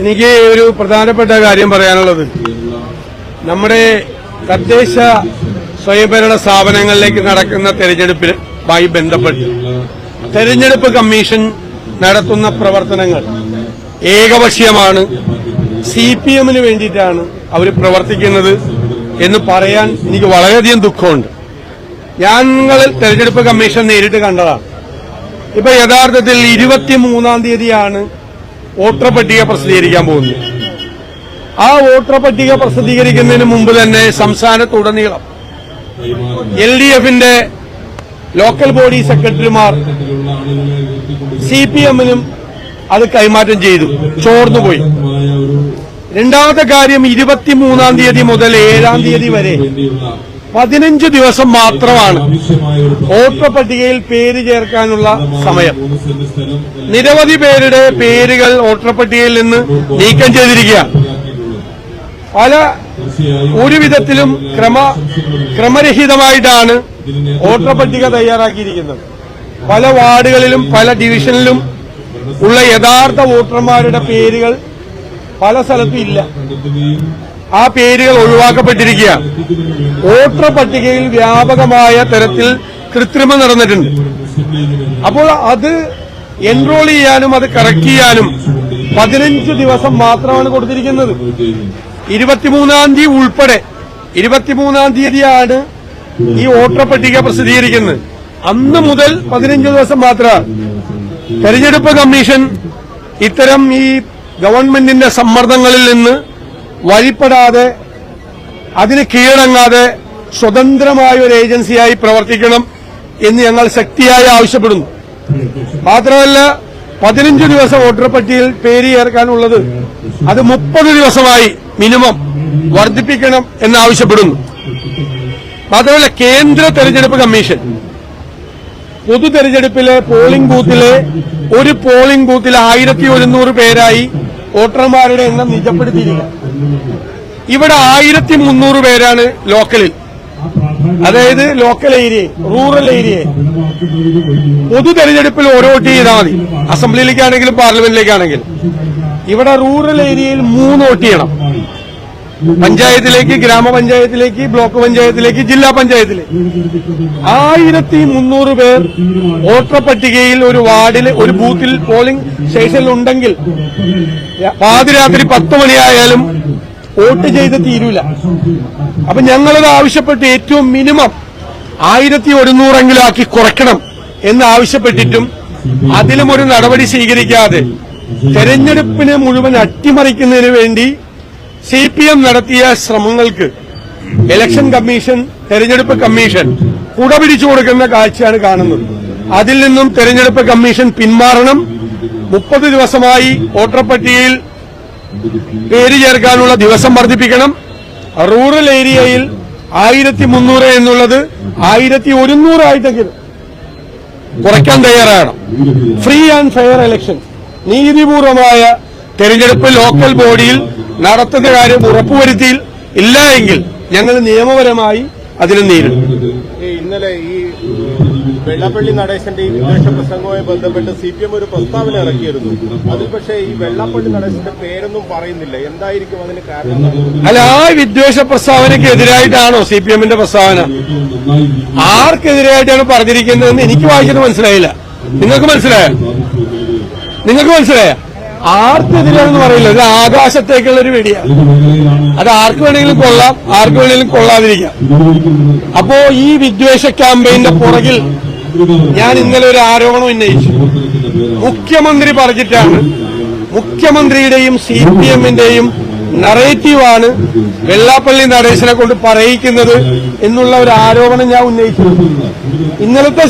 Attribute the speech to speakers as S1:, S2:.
S1: എനിക്ക് ഒരു പ്രധാനപ്പെട്ട കാര്യം പറയാനുള്ളത്. നമ്മുടെ തദ്ദേശ സ്വയംഭരണ സ്ഥാപനങ്ങളിലേക്ക് നടക്കുന്ന തെരഞ്ഞെടുപ്പുമായി ബന്ധപ്പെട്ട് തെരഞ്ഞെടുപ്പ് കമ്മീഷൻ നടത്തുന്ന പ്രവർത്തനങ്ങൾ ഏകപക്ഷീയമാണ്. സി പി എമ്മിന് വേണ്ടിയിട്ടാണ് അവർ പ്രവർത്തിക്കുന്നത് എന്ന് പറയാൻ എനിക്ക് വളരെയധികം ദുഃഖമുണ്ട്. ഞങ്ങൾ തെരഞ്ഞെടുപ്പ് കമ്മീഷൻ നേരിട്ട് കണ്ടതാണ്. ഇപ്പൊ യഥാർത്ഥത്തിൽ ഇരുപത്തിമൂന്നാം തീയതിയാണ് വോട്ടർ പട്ടിക പ്രസിദ്ധീകരിക്കാൻ പോകുന്നു. ആ വോട്ടർ പട്ടിക പ്രസിദ്ധീകരിക്കുന്നതിന് മുമ്പ് തന്നെ സംസ്ഥാനത്തുടനീളം എൽ ഡി എഫിന്റെ ലോക്കൽ ബോഡി സെക്രട്ടറിമാർ സി പി എമ്മിനും അത് കൈമാറ്റം ചെയ്തു. ചോർന്നുപോയി. രണ്ടാമത്തെ കാര്യം ഇരുപത്തിമൂന്നാം തീയതി മുതൽ ഏഴാം തീയതി വരെ പതിനഞ്ച് ദിവസം മാത്രമാണ് വോട്ടർ പട്ടികയിൽ പേര് ചേർക്കാനുള്ള സമയം. നിരവധി പേരുടെ പേരുകൾ വോട്ടർ പട്ടികയിൽ നിന്ന് നീക്കം ചെയ്തിരിക്കുകയാണ്. പല ഒരുവിധത്തിലും ക്രമ ക്രമരഹിതമായിട്ടാണ് വോട്ടർ പട്ടിക തയ്യാറാക്കിയിരിക്കുന്നത്. പല വാർഡുകളിലും പല ഡിവിഷനിലും ഉള്ള യഥാർത്ഥ വോട്ടർമാരുടെ പേരുകൾ പല സ്ഥലത്തും ഇല്ല. ആ പേരുകൾ ഒഴിവാക്കപ്പെട്ടിരിക്കുകയാണ് വോട്ടർ പട്ടികയിൽ വ്യാപകമായ തരത്തിൽ കൃത്രിമം നടന്നിട്ടുണ്ട്. അപ്പോൾ അത് എൻറോൾ ചെയ്യാനും അത് കറക്റ്റ് ചെയ്യാനും പതിനഞ്ച് ദിവസം മാത്രമാണ് കൊടുത്തിരിക്കുന്നത്. ഇരുപത്തിമൂന്നാം തീയതി ഉൾപ്പെടെ ഇരുപത്തിമൂന്നാം തീയതിയാണ് ഈ വോട്ടർ പട്ടിക പ്രസിദ്ധീകരിക്കുന്നത്. അന്ന് മുതൽ പതിനഞ്ച് ദിവസം മാത്രമാണ്. തെരഞ്ഞെടുപ്പ് കമ്മീഷൻ ഇത്തരം ഈ ഗവൺമെന്റിന്റെ സമ്മർദ്ദങ്ങളിൽ നിന്ന് വഴിപ്പെടാതെ അതിന് കീഴടങ്ങാതെ സ്വതന്ത്രമായ ഒരു ഏജൻസിയായി പ്രവർത്തിക്കണം എന്ന് ഞങ്ങൾ ശക്തിയായി ആവശ്യപ്പെടുന്നു. മാത്രമല്ല പതിനഞ്ച് ദിവസം വോട്ടർ പട്ടികയിൽ പേര് ചേർക്കാനുള്ളത് അത് മുപ്പത് ദിവസമായി മിനിമം വർദ്ധിപ്പിക്കണം എന്നാവശ്യപ്പെടുന്നു. മാത്രമല്ല കേന്ദ്ര തെരഞ്ഞെടുപ്പ് കമ്മീഷൻ പൊതു തെരഞ്ഞെടുപ്പിലെ പോളിംഗ് ബൂത്തിലെ ഒരു പോളിംഗ് ബൂത്തിലെ ആയിരത്തി ഒരുന്നൂറ് പേരായി വോട്ടർമാരുടെ എണ്ണം നിജപ്പെടുത്തിയിരിക്കുക ഇവിടെ ആയിരത്തി മുന്നൂറ് പേരാണ് ലോക്കലിൽ. അതായത് ലോക്കൽ ഏരിയ റൂറൽ ഏരിയ പൊതു തെരഞ്ഞെടുപ്പിൽ ഓരോ വോട്ട് ചെയ്താൽ മതി. അസംബ്ലിയിലേക്കാണെങ്കിലും പാർലമെന്റിലേക്കാണെങ്കിലും. ഇവിടെ റൂറൽ ഏരിയയിൽ മൂന്ന് വോട്ട് ചെയ്യണം. പഞ്ചായത്തിലേക്ക് ഗ്രാമപഞ്ചായത്തിലേക്ക് ബ്ലോക്ക് പഞ്ചായത്തിലേക്ക് ജില്ലാ പഞ്ചായത്തിലേക്ക് ആയിരത്തി മുന്നൂറ് പേർ വോട്ടർ പട്ടികയിൽ ഒരു വാർഡിൽ ഒരു ബൂത്തിൽ പോളിംഗ് സ്റ്റേഷനിൽ ഉണ്ടെങ്കിൽ പാതിരാത്രി പത്ത് മണിയായാലും വോട്ട് ചെയ്ത് തീരൂല. അപ്പൊ ഞങ്ങളത് ആവശ്യപ്പെട്ട് ഏറ്റവും മിനിമം ആയിരത്തി ഒരുന്നൂറെങ്കിലും ആക്കി കുറയ്ക്കണം എന്ന് ആവശ്യപ്പെട്ടിട്ടും അതിലും ഒരു നടപടി സ്വീകരിക്കാതെ തെരഞ്ഞെടുപ്പിനെ മുഴുവൻ അട്ടിമറിക്കുന്നതിന് വേണ്ടി സി പി എം നടത്തിയ ശ്രമങ്ങൾക്ക് ഇലക്ഷൻ കമ്മീഷൻ തെരഞ്ഞെടുപ്പ് കമ്മീഷൻ കുടപിടിച്ചു കൊടുക്കുന്ന കാഴ്ചയാണ് കാണുന്നത്. അതിൽ നിന്നും തെരഞ്ഞെടുപ്പ് കമ്മീഷൻ പിന്മാറണം. മുപ്പത് ദിവസമായി വോട്ടർ പട്ടികയിൽ പേര് ചേർക്കാനുള്ള ദിവസം വർദ്ധിപ്പിക്കണം. റൂറൽ ഏരിയയിൽ ആയിരത്തി മുന്നൂറ് എന്നുള്ളത് ആയിരത്തി ഒരുന്നൂറായിട്ടെങ്കിലും കുറയ്ക്കാൻ തയ്യാറാണ് ഫ്രീ ആൻഡ് ഫെയർ ഇലക്ഷൻ നീതിപൂർവമായ തെരഞ്ഞെടുപ്പ് ലോക്കൽ ബോഡിയിൽ നടത്തുന്ന കാര്യം ഉറപ്പുവരുത്തിയിൽ ഇല്ല എങ്കിൽ ഞങ്ങൾ നിയമപരമായി അതിനെ നേരിടും.
S2: ഇന്നലെ ഈ വെള്ളാപ്പള്ളി നടേശന്റെ ഈ വിദേശ പ്രസംഗവുമായി ബന്ധപ്പെട്ട് സി പി എം ഒരു പ്രസ്താവന ഇറക്കിയിരുന്നു. അതിൽ പക്ഷേ ഈ വെള്ളാപ്പള്ളി നടേശന്റെ പേരൊന്നും പറയുന്നില്ല. എന്തായിരിക്കും അതിന് കാരണം?
S1: അല്ല ആ വിദ്വേഷ പ്രസ്താവനക്കെതിരായിട്ടാണോ സി പി എമ്മിന്റെ പ്രസ്താവന? ആർക്കെതിരായിട്ടാണ് പറഞ്ഞിരിക്കുന്നതെന്ന് എനിക്ക് വായിക്കുന്നത് മനസ്സിലായില്ല. നിങ്ങൾക്ക് മനസ്സിലായോ? നിങ്ങൾക്ക് മനസ്സിലായ? ആർക്കെതിരാണെന്ന് പറയില്ല. ഇത് ആകാശത്തേക്കുള്ള ഒരു വെടിയാണ് അത് ആർക്ക് വേണമെങ്കിലും കൊള്ളാം ആർക്ക് വേണമെങ്കിലും കൊള്ളാതിരിക്കാം. അപ്പോ ഈ വിദ്വേഷ ക്യാമ്പയിന്റെ പുറകിൽ ഞാൻ ഇന്നലെ ഒരു ആരോപണം ഉന്നയിച്ചു. മുഖ്യമന്ത്രി പറഞ്ഞിട്ടാണ്. മുഖ്യമന്ത്രിയുടെയും സി പി എമ്മിന്റെയും നറേറ്റീവാണ് വെള്ളാപ്പള്ളി നടേശനെ കൊണ്ട് പറയിക്കുന്നത് എന്നുള്ള ഒരു ആരോപണം ഞാൻ ഉന്നയിച്ചു. ഇന്നലത്തെ